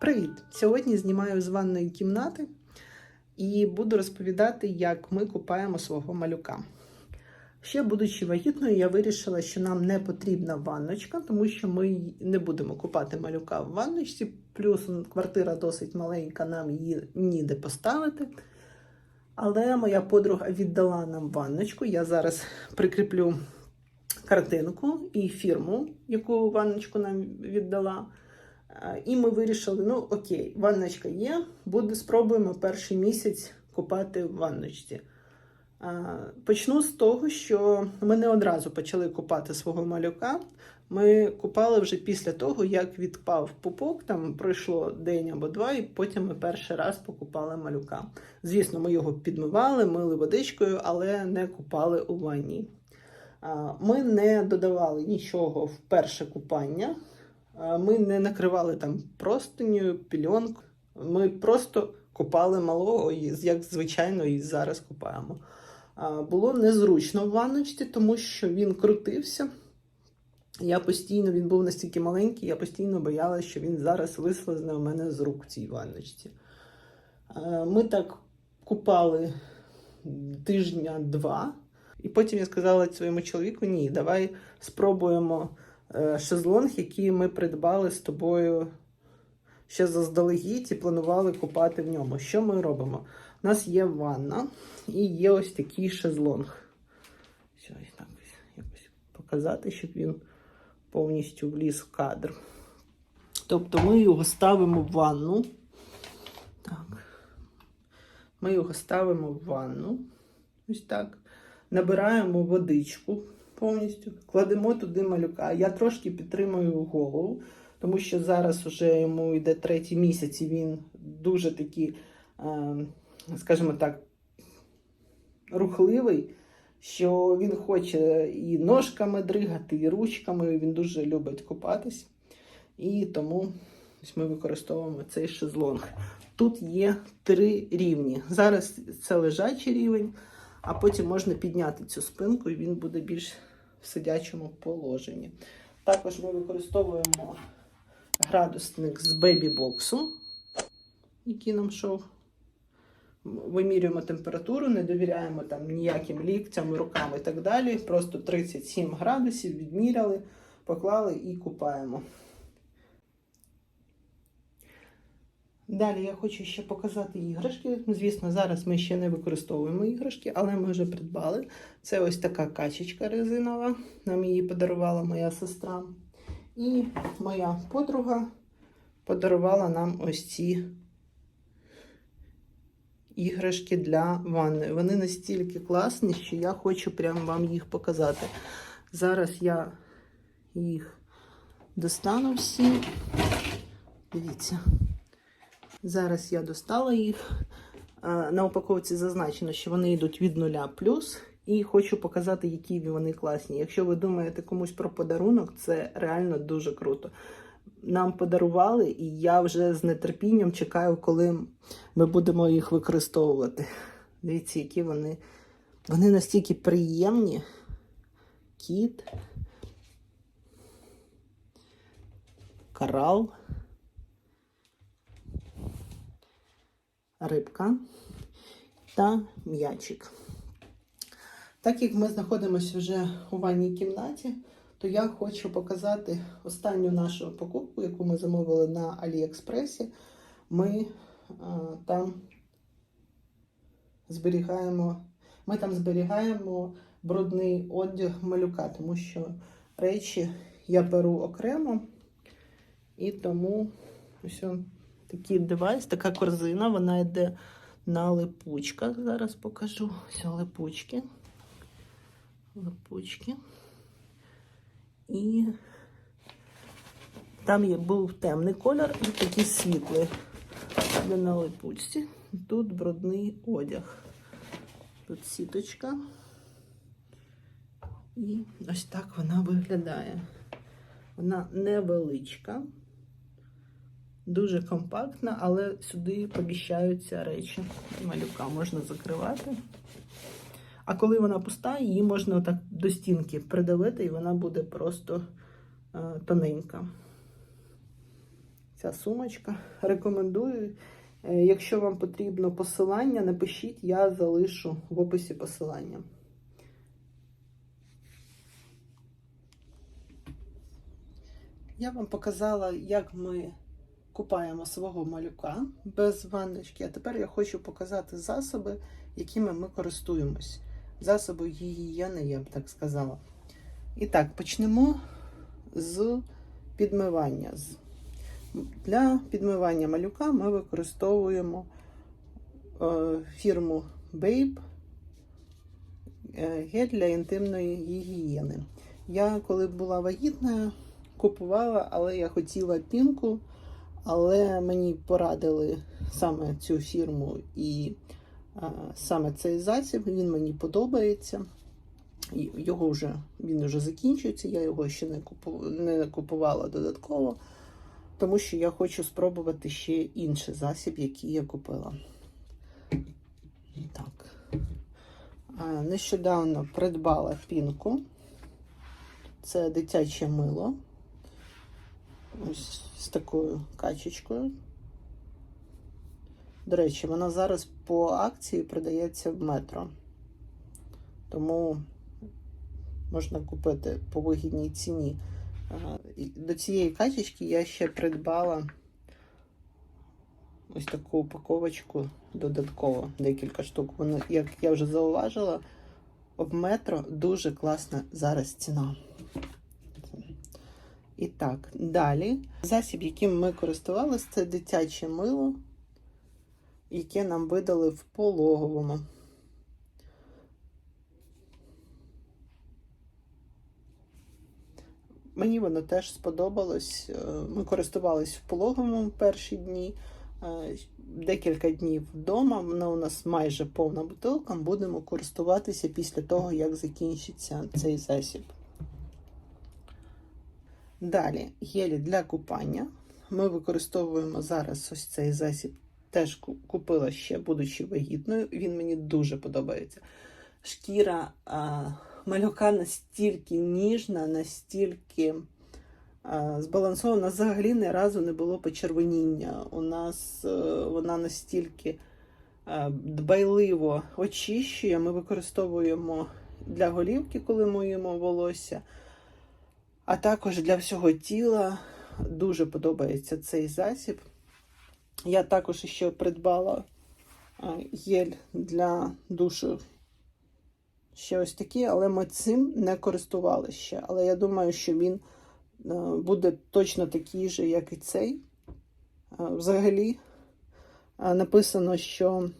Привіт! Сьогодні знімаю з ванної кімнати і буду розповідати, як ми купаємо свого малюка. Ще, будучи вагітною, я вирішила, що нам не потрібна ванночка, тому що ми не будемо купати малюка в ванночці. Плюс квартира досить маленька, нам її ніде поставити. Але моя подруга віддала нам ванночку. Я зараз прикріплю картинку і фірму, яку ванночку нам віддала. І ми вирішили: ну окей, ванночка є, буде спробуємо перший місяць купати в ванночці. Почну з того, що ми не одразу почали купати свого малюка. Ми купали вже після того, як відпав пупок, там пройшло день або два, і потім ми перший раз покупали малюка. Звісно, ми його підмивали, мили водичкою, але не купали у ванні. Ми не додавали нічого в перше купання. Ми не накривали там простиню, пільонку. Ми просто купали малого, як звичайно і зараз купаємо. Було незручно в ванночці, тому що він крутився. Я постійно, він був настільки маленький, я постійно боялася, що він зараз вислизне у мене з рук в цій ванночці. Ми так купали тижня-два, і потім я сказала своєму чоловіку: ні, давай спробуємо шезлонг, який ми придбали з тобою ще заздалегідь і планували купати в ньому. Що ми робимо? У нас є ванна і є ось такий шезлонг. Все, так якось показати, щоб він повністю вліз в кадр. Тобто ми його ставимо в ванну. Так. Ми його ставимо в ванну. Ось так. Набираємо водичку повністю, кладемо туди малюка. Я трошки підтримую голову, тому що зараз вже йому йде третій місяць, і він дуже такий, е, скажімо так, рухливий, що він хоче і ножками дригати, і ручками. Він дуже любить купатись. І тому ми використовуємо цей шезлонг. Тут є три рівні. Зараз це лежачий рівень, а потім можна підняти цю спинку, і він буде більш в сидячому положенні. Також ми використовуємо градусник з бебі-боксу, який нам шов. Вимірюємо температуру, не довіряємо там ніяким ліктям, рукам і так далі. Просто 37 градусів відміряли, поклали і купаємо. Далі я хочу ще показати іграшки. Звісно, зараз ми ще не використовуємо іграшки, але ми вже придбали. Це ось така качечка резинова. Нам її подарувала моя сестра. І моя подруга подарувала нам ось ці іграшки для ванни. Вони настільки класні, що я хочу прямо вам їх показати. Зараз я їх достану всі. Дивіться. Зараз я достала їх. На упаковці зазначено, що вони йдуть від нуля плюс. І хочу показати, які вони класні. Якщо ви думаєте комусь про подарунок, це реально дуже круто. Нам подарували, і я вже з нетерпінням чекаю, коли ми будемо їх використовувати. Дивіться, які вони. Вони настільки приємні. Кіт. Корал. Рибка та м'ячик. Так як ми знаходимося вже у ванній кімнаті, то я хочу показати останню нашу покупку, яку ми замовили на Аліекспресі. Ми а, там зберігаємо, ми там зберігаємо брудний одяг малюка, тому що речі я беру окремо, і тому ось такий девайс, така корзина, вона йде на липучках. Зараз покажу. Ось липучки. Липучки. І там є був темний колір і такий світлий. Де на липучці. Тут брудний одяг. Тут сіточка. І ось так вона виглядає. Вона невеличка, дуже компактна, але сюди поміщаються речі. Малюка можна закривати. А коли вона пуста, її можна так до стінки придавити, і вона буде просто е, тоненька. ця сумочка. Рекомендую. Е, Якщо вам потрібно посилання, напишіть, я залишу в описі посилання. Я вам показала, як ми купаємо свого малюка без ванночки. А тепер я хочу показати засоби, якими ми користуємось. Засоби гігієни, я б так сказала. І так, почнемо з підмивання. Для підмивання малюка ми використовуємо е, фірму Babe е, гель для інтимної гігієни. Я коли була вагітна, купувала, але я хотіла пінку, але мені порадили саме цю фірму і а, саме цей засіб. Він мені подобається. Його вже він вже закінчується. Я його ще не купу, не купувала додатково, тому що я хочу спробувати ще інший засіб, який я купила. Так. А, Нещодавно придбала пінку. Це дитяче мило. Ось з такою качечкою. До речі, вона зараз по акції продається в метро. Тому можна купити по вигідній ціні. До цієї качечки я ще придбала ось таку упаковочку додатково, декілька штук. Воно, як я вже зауважила, в метро дуже класна зараз ціна. І так, далі. Засіб, яким ми користувалися, це дитяче мило, яке нам видали в пологовому. Мені воно теж сподобалось. Е, Ми користувалися в пологовому перші дні, е, декілька днів вдома. Вона у нас майже повна бутилка. Будемо користуватися після того, як закінчиться цей засіб. Далі гелі для купання. Ми використовуємо зараз ось цей засіб. Теж купила ще, будучи вагітною. Він мені дуже подобається. Шкіра а, малюка настільки ніжна, настільки а, збалансована. Взагалі ні разу не було почервоніння. У нас е, вона настільки е, дбайливо очищує. Ми використовуємо для голівки, коли миємо волосся. А також для всього тіла дуже подобається цей засіб. Я також ще придбала гель для душу. Ще ось такий, але ми цим не користувалися ще. Але я думаю, що він е, буде точно такий же, як і цей. Е, Взагалі е, написано, що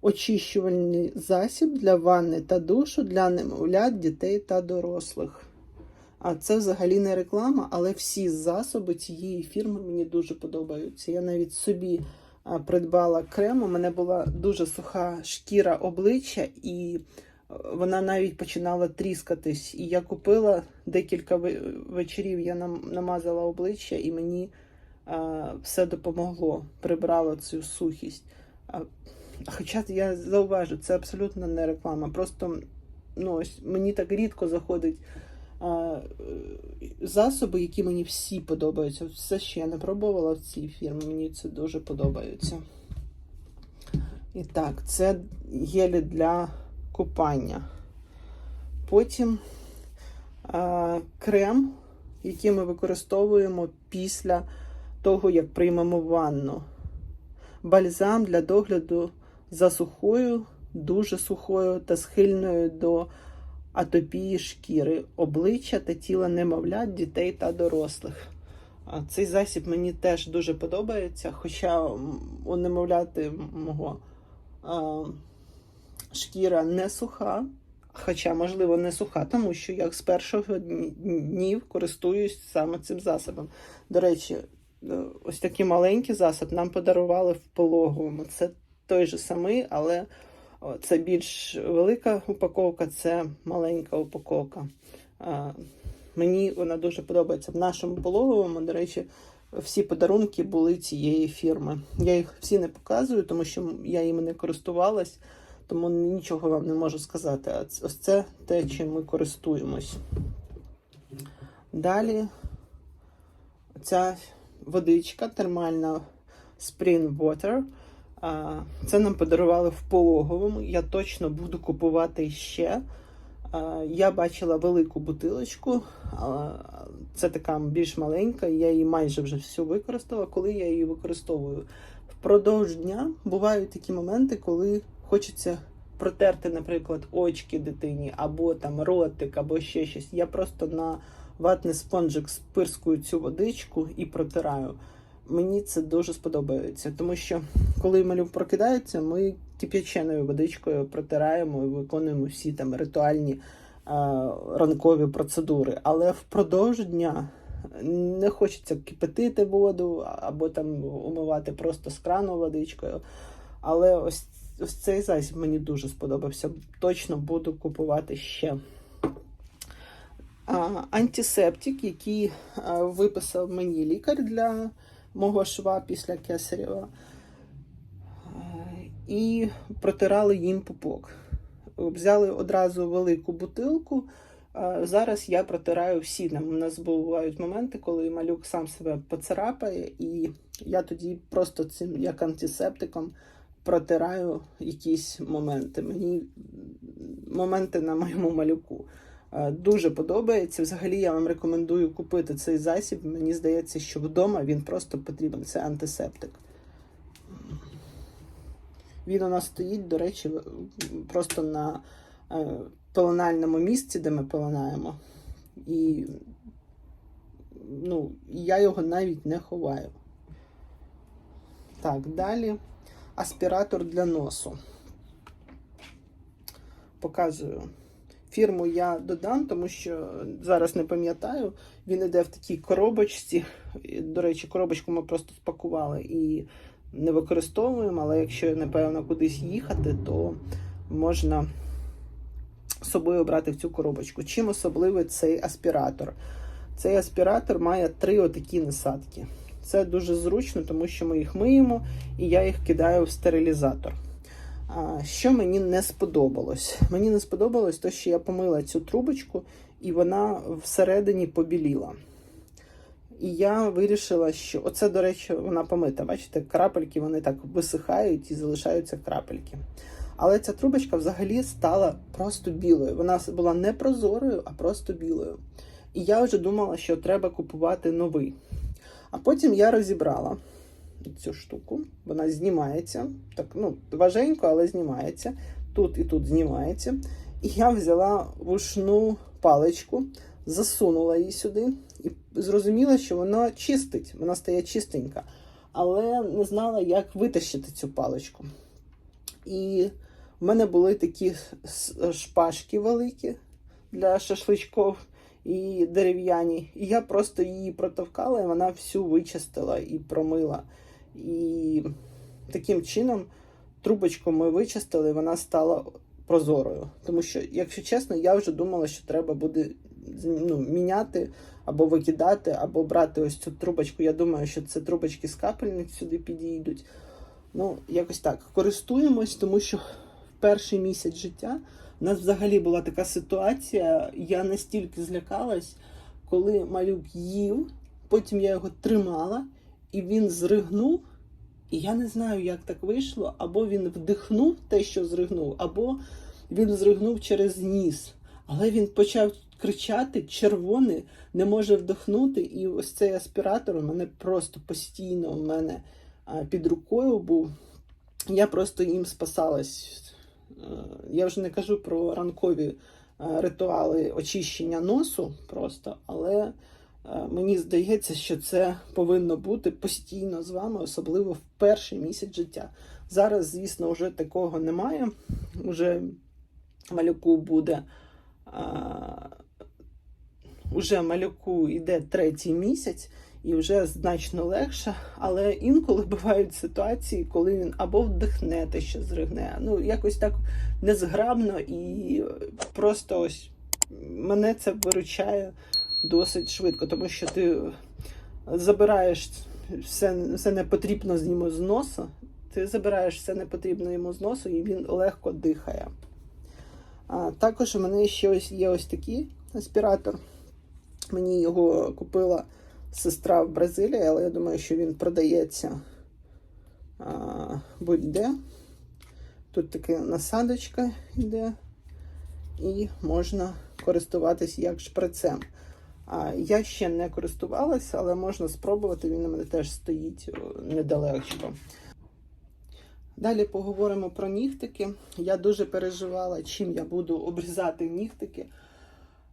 очищувальний засіб для ванни та душу для немовлят, дітей та дорослих. А це взагалі не реклама, але всі засоби цієї фірми мені дуже подобаються. Я навіть собі придбала крем. У мене була дуже суха шкіра обличчя, і е, вона навіть починала тріскатись. І я купила декілька вечорів, я намазала обличчя, і мені все допомогло, прибрало цю сухість. Хоча я зауважу, це абсолютно не реклама. Просто ну, ось мені так рідко заходить е, засоби, які мені всі подобаються. Все, що я не пробувала в цій фірмі, мені це дуже подобається. І так, це гелі для купання. Потім а, крем, який ми використовуємо після того, як приймемо ванну. Бальзам для догляду за сухою, дуже сухою та схильною до атопії шкіри, обличчя та тіла немовлят, дітей та дорослих. Цей засіб мені теж дуже подобається, хоча у немовляти мого шкіра не суха, хоча, можливо, не суха, тому що я з першого днів користуюсь саме цим засобом. До речі, е, ось такий маленький засіб нам подарували в пологовому. Це той же самий, але це більш велика упаковка, це маленька упаковка. Мені вона дуже подобається. В нашому пологовому, до речі, всі подарунки були цієї фірми. Я їх всі не показую, тому що я їми не користувалась, тому нічого вам не можу сказати. А ось це те, чим ми користуємось. Далі ця водичка термальна Spring Water. Це нам подарували в пологовому. Я точно буду купувати ще. Я бачила велику бутилочку, це така більш маленька, я її майже вже всю використала. Коли я її використовую впродовж дня, бувають такі моменти, коли хочеться протерти, наприклад, очки дитині, або там ротик, або ще щось. Я просто на ватний спонжик спирскую цю водичку і протираю. Мені це дуже сподобається, тому що коли малюк прокидається, ми кип'яченою водичкою протираємо і виконуємо всі там ритуальні е, ранкові процедури. Але впродовж дня не хочеться кипятити воду або там умивати просто з крану водичкою. Але ось, ось цей засіб мені дуже сподобався. Точно буду купувати ще. А, антисептик, який а, виписав мені лікар для мого шва після кесарєва. І протирали їм пупок. Взяли одразу велику бутилку. Зараз я протираю всі. У нас бувають моменти, коли малюк сам себе поцарапає, і я тоді просто цим як антисептиком протираю якісь моменти. Мені моменти на моєму малюку. Е, Дуже подобається. Взагалі я вам рекомендую купити цей засіб. Мені здається, що вдома він просто потрібен. Це антисептик. Він у нас стоїть, до речі, просто на е, пеленальному місці, де ми пеленаємо. І ну, я його навіть не ховаю. Так, далі аспіратор для носу. Показую. Фірму я додам, тому що зараз не пам'ятаю. Він іде в такій коробочці. До речі, коробочку ми просто спакували і не використовуємо, але якщо, напевно, кудись їхати, то можна собою брати в цю коробочку. Чим особливий цей аспіратор? Цей аспіратор має три отакі насадки. Це дуже зручно, тому що ми їх миємо і я їх кидаю в стерилізатор. Що мені не сподобалось? Мені не сподобалось те, що я помила цю трубочку, і вона всередині побіліла. І я вирішила, що оце, до речі, вона помита. Бачите, крапельки вони так висихають і залишаються крапельки. Але ця трубочка взагалі стала просто білою. Вона була не прозорою, а просто білою. І я вже думала, що треба купувати новий. А потім я розібрала цю штуку. Вона знімається. Так, ну, важенько, але знімається. Тут і тут знімається. І я взяла вушну паличку, засунула її сюди і зрозуміла, що вона чистить, вона стає чистенька. Але не знала, як витащити цю паличку. І в мене були такі шпажки великі для шашличків і дерев'яні. І я просто її протовкала, і вона всю вичистила і промила. І таким чином трубочку ми вичистили, вона стала прозорою. Тому що, якщо чесно, я вже думала, що треба буде ну, міняти або викидати, або брати ось цю трубочку. Я думаю, що це трубочки з капельниць сюди підійдуть. Ну, якось так. Користуємось, тому що в перший місяць життя у нас взагалі була така ситуація. Я настільки злякалась, коли малюк їв, потім я його тримала, і він зригнув. І я не знаю, як так вийшло, або він вдихнув те, що зригнув, або він зригнув через ніс. Але він почав кричати, червоний, не може вдохнути. І ось цей аспіратор у мене просто постійно у мене під рукою був. Я просто їм спасалась. Е, Я вже не кажу про ранкові е, ритуали очищення носу просто, але мені здається, що це повинно бути постійно з вами, особливо в перший місяць життя. Зараз, звісно, вже такого немає. Уже малюку буде. а, Уже малюку йде третій місяць і вже значно легше, але інколи бувають ситуації, коли він або вдихне те, що зригне. Ну, якось так незграбно і просто ось мене це виручає досить швидко, тому що ти забираєш все, все непотрібно з ньому з носа, ти забираєш все непотрібно йому з носу, і він легко дихає. А, також у мене ще ось є ось такий аспіратор. Мені його купила сестра в Бразилії, але я думаю, що він продається будь-де. Тут така насадочка йде, і можна користуватись як шприцем. Я ще не користувалася, але можна спробувати. Він у мене теж стоїть недалечко. Далі поговоримо про нігтики. Я дуже переживала, чим я буду обрізати нігтики.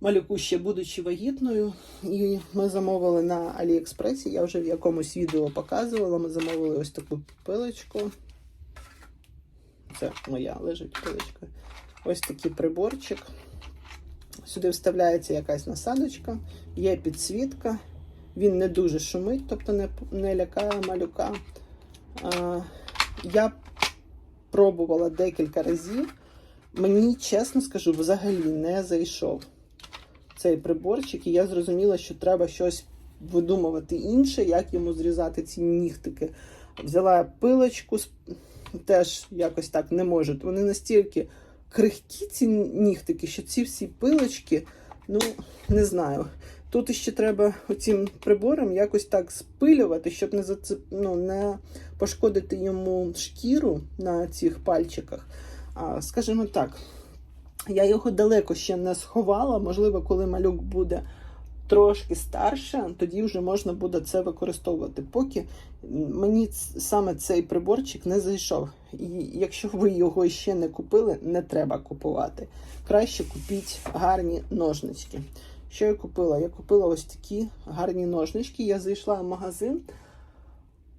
Малюку ще будучи вагітною. І ми замовили на Аліекспресі. Я вже в якомусь відео показувала. Ми замовили ось таку пилочку. Це моя лежить пилочка. Ось такий приборчик. Сюди вставляється якась насадочка, є підсвітка. Він не дуже шумить, тобто не, не лякає малюка. А, я пробувала декілька разів. Мені, чесно скажу, взагалі не зайшов цей приборчик, і я зрозуміла, що треба щось видумувати інше, як йому зрізати ці нігтики. Взяла пилочку, теж якось так не можуть. Вони настільки крихкі, ці нігтики, що ці всі пилочки, ну, не знаю. Тут іще треба оцім прибором якось так спилювати, щоб не зацеп... ну, не пошкодити йому шкіру на цих пальчиках. А, скажімо так, я його далеко ще не сховала. Можливо, коли малюк буде трошки старше, тоді вже можна буде це використовувати. Поки мені саме цей приборчик не зайшов. І якщо ви його ще не купили, не треба купувати. Краще купіть гарні ножнички. Що я купила? Я купила ось такі гарні ножнички. Я зайшла в магазин.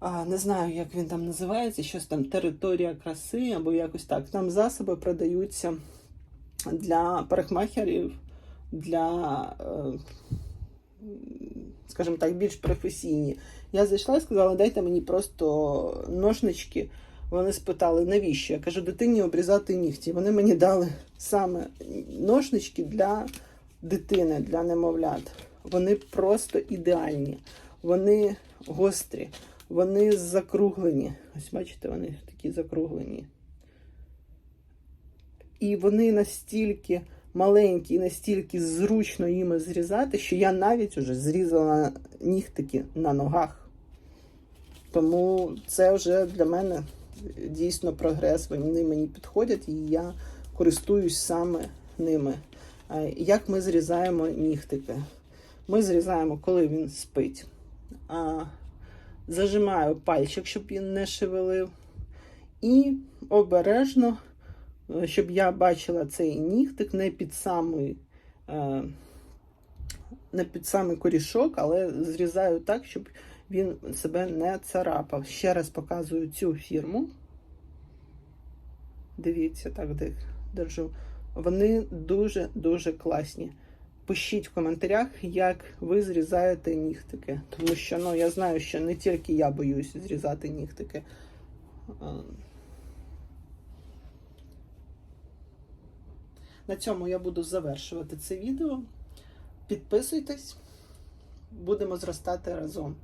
А, не знаю, як він там називається, щось там територія краси або якось так. Там засоби продаються для парикмахерів, для, е, скажімо так, більш професійні. Я зайшла і сказала, дайте мені просто ножнички. Вони спитали, навіщо? Я кажу, дитині обрізати нігті. Вони мені дали саме ножнички для дитини, для немовлят. Вони просто ідеальні, вони гострі, вони закруглені. Ось бачите, вони такі закруглені. І вони настільки маленькі і настільки зручно їми зрізати, що я навіть уже зрізала нігтики на ногах. Тому це вже для мене дійсно прогрес. Вони мені підходять, і я користуюсь саме ними. Як ми зрізаємо нігтики? Ми зрізаємо, коли він спить. Зажимаю пальчик, щоб він не шевелив. І обережно, щоб я бачила цей нігтик не під самий, е, не під самий корішок, але зрізаю так, щоб він себе не царапав. Ще раз показую цю фірму. Дивіться, так де- держу. Вони дуже-дуже класні. Пишіть в коментарях, як ви зрізаєте нігтики. Тому що ну, я знаю, що не тільки я боюсь зрізати нігтики. На цьому я буду завершувати це відео. Підписуйтесь, будемо зростати разом.